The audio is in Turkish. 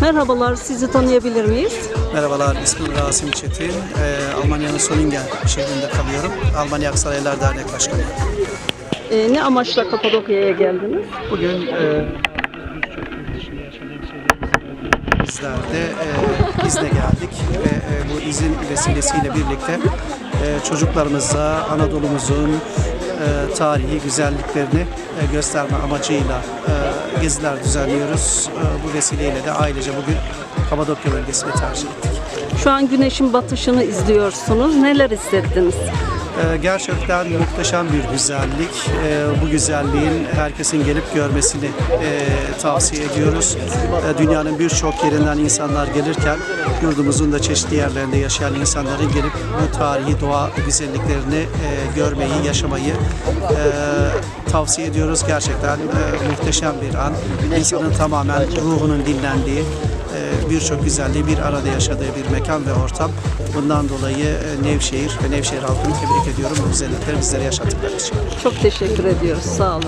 Merhabalar, sizi tanıyabilir miyiz? Merhabalar, ismim Rasim Çetin. Ee, Almanya'nın Solingen şehrinde kalıyorum. Almanya Aksaraylar Dernek Başkanıyım. Ee, ne amaçla Kapadokya'ya geldiniz? Bugün e, bizler de e, izne geldik ve e, bu izin vesilesiyle birlikte e, çocuklarımıza Anadolu'muzun e, tarihi güzelliklerini e, gösterme amacıyla e, geziler düzenliyoruz. Bu vesileyle de ailece bugün Kapadokya bölgesini tercih ettik. Şu an güneşin batışını izliyorsunuz. Neler hissettiniz? Ee, Gerçekten muhteşem bir güzellik. Ee, Bu güzelliğin herkesin gelip görmesini e, tavsiye ediyoruz. Ee, Dünyanın birçok yerinden insanlar gelirken yurdumuzun da çeşitli yerlerinde yaşayan insanların gelip bu tarihi doğa güzelliklerini e, görmeyi, yaşamayı e, tavsiye ediyoruz. Gerçekten muhteşem bir an. İnsanın tamamen ruhunun dinlendiği, birçok güzelliği bir arada yaşadığı bir mekan ve ortam. Bundan dolayı e, Nevşehir ve Nevşehir halkını tebrik ediyorum bu güzellikleri bizlere yaşattıkları için. Çok teşekkür ediyoruz. Sağ olun.